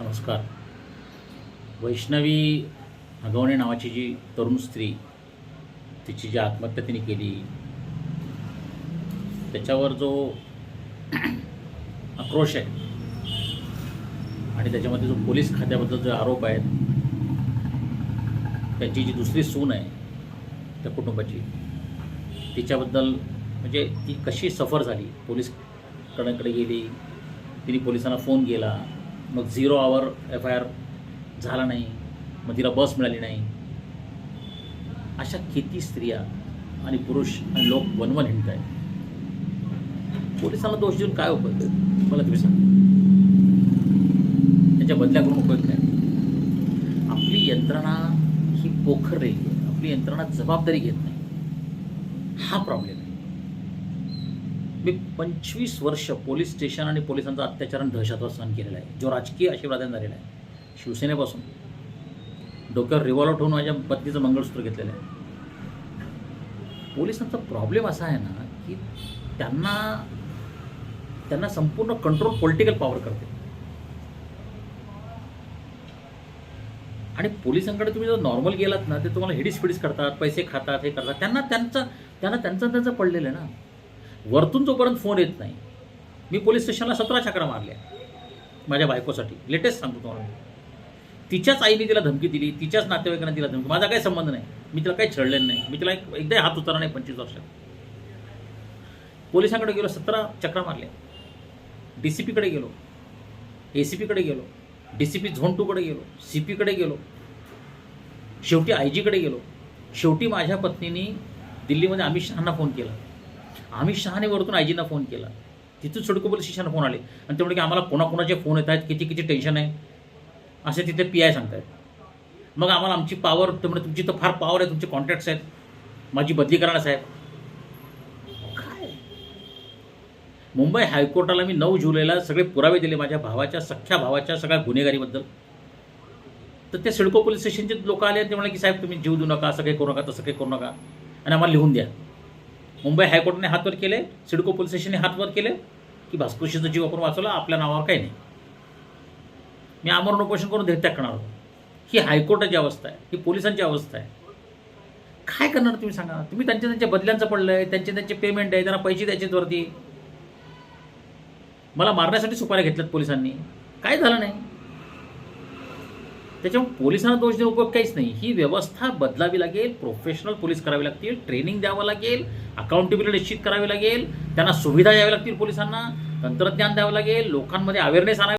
नमस्कार. वैष्णवी हगवणे नावाची जी तरुण स्त्री तिची जी आत्महत्या तिने केली त्याच्यावर जो आक्रोश आहे आणि त्याच्यामध्ये जो पोलीस खात्याबद्दल जे आरोप आहेत त्यांची जी दुसरी सून आहे त्या कुटुंबाची तिच्याबद्दल म्हणजे ती कशी सफर झाली? पोलीस गेली तिने पोलिसांना फोन केला मग zero hour F I R झाला नाही मग तिला बस मिळाली नाही. अशा किती स्त्रिया आणि पुरुष आणि लोक वनवन हिंडत आहेत. पोलिसांना दोष देऊन काय उपयोग आहे? मला तुम्ही सांगा. त्याच्या बदल्या करून उपयोग काय? आपली यंत्रणा ही पोखरलेली आहे आपली यंत्रणा जबाबदारी घेत नाही. हा प्रॉब्लेम आहे मी पंचवीस वर्ष पोलीस स्टेशन आणि पोलिसांचा अत्याचार आणि दहशतवाद सहन केलेला आहे. जो राजकीय आशीर्वादाने झालेला आहे. शिवसेनेपासून. डोक्यावर रिव्हॉल्व्ह ठेवून माझ्या पत्नीचं मंगळसूत्र घेतलेलं आहे. पोलिसांचा प्रॉब्लेम असा आहे ना की त्यांना त्यांना संपूर्ण कंट्रोल पॉलिटिकल पॉवर करते. आणि पोलिसांकडे तुम्ही जर नॉर्मल गेलात ना ते तुम्हाला हिडीस फिडीस करतात पैसे खातात हे करतात. त्यांना त्यांचं त्यांना त्यांचं त्यांचं पडलेलं आहे ना. वरतून जोपर्यंत फोन येत नाही मी पोलीस स्टेशनला सतरा चक्रा मारल्या. माझ्या बायकोसाठी. लेटेस्ट सांगतो तुम्हाला. तिच्याच आईने तिला धमकी दिली तिच्याच नातेवाईकांना तिला धमकी. माझा काही संबंध नाही. मी तिला काही छळलेलं नाही. मी तिला एक एकदाही हात उतरला नाही पंचवीस वर्षात. पोलिसांकडे गेलो सतरा चक्रा मारल्या. डी सी पीकडे गेलो. ए सी पीकडे गेलो. डी सी पी झोन टूकडे गेलो. सी पीकडे गेलो. शेवटी आय जीकडे गेलो. शेवटी माझ्या पत्नीने दिल्लीमध्ये अमित शहाना फोन केला. अमित शहाने वरतून आयजींना फोन केला. तिथून सिडको पोलीस स्टेशनला फोन आले. आणि ते की आम्हाला कोणाकोणाचे फोन येत आहेत? किती किती टेन्शन आहे? असे तिथे पी आय सांगतायत. मग आम्हाला आमची पॉवर ते म्हणे तुमची तर फार पॉवर आहे तुमचे कॉन्टॅक्ट्स आहेत. माझी बदली करा ना साहेब. काय? मुंबई हायकोर्टाला मी नऊ जुलैला सगळे पुरावे दिले माझ्या भावाच्या सख्ख्या भावाच्या सगळ्या गुन्हेगारीबद्दल. तर ते सिडको पोलीस स्टेशनचे लोक आले ते म्हणाले की साहेब तुम्ही जीव देऊ नका असं काही करू नका तसं काही करू नका. आणि आम्हाला लिहून द्या. मुंबई हायकोर्टाने हातवर केले सिडको पोलीस स्टेशनने हातवर केले की भास्कृशीचा जीव आपण वाचवला आपल्या नावावर काही नाही. मी आमरण उपोषण करून देत्याग करणार होतो ही हायकोर्टाची अवस्था आहे ही पोलिसांची अवस्था आहे. काय करणार तुम्ही सांगा तुम्ही त्यांच्या त्यांच्या बदल्यांचं पडलं आहे त्यांचे त्यांचे पेमेंट आहे त्यांना पैसे द्यायचे वरती. मला मारण्यासाठी सुपाऱ्या घेतल्यात पोलिसांनी. काय झालं नाही? त्याच्यामुळे पोलिसांना दोष देऊ उपयोग काहीच नाही. ही व्यवस्था बदलावी लागेल प्रोफेशनल पोलीस करावी लागतील ट्रेनिंग द्यावं लागेल अकाउंटेबिलिटी निश्चित करावी लागेल त्यांना सुविधा द्याव्या लागतील पोलिसांना तंत्रज्ञान द्यावं लागेल लोकांमध्ये अवेअरनेस आणावी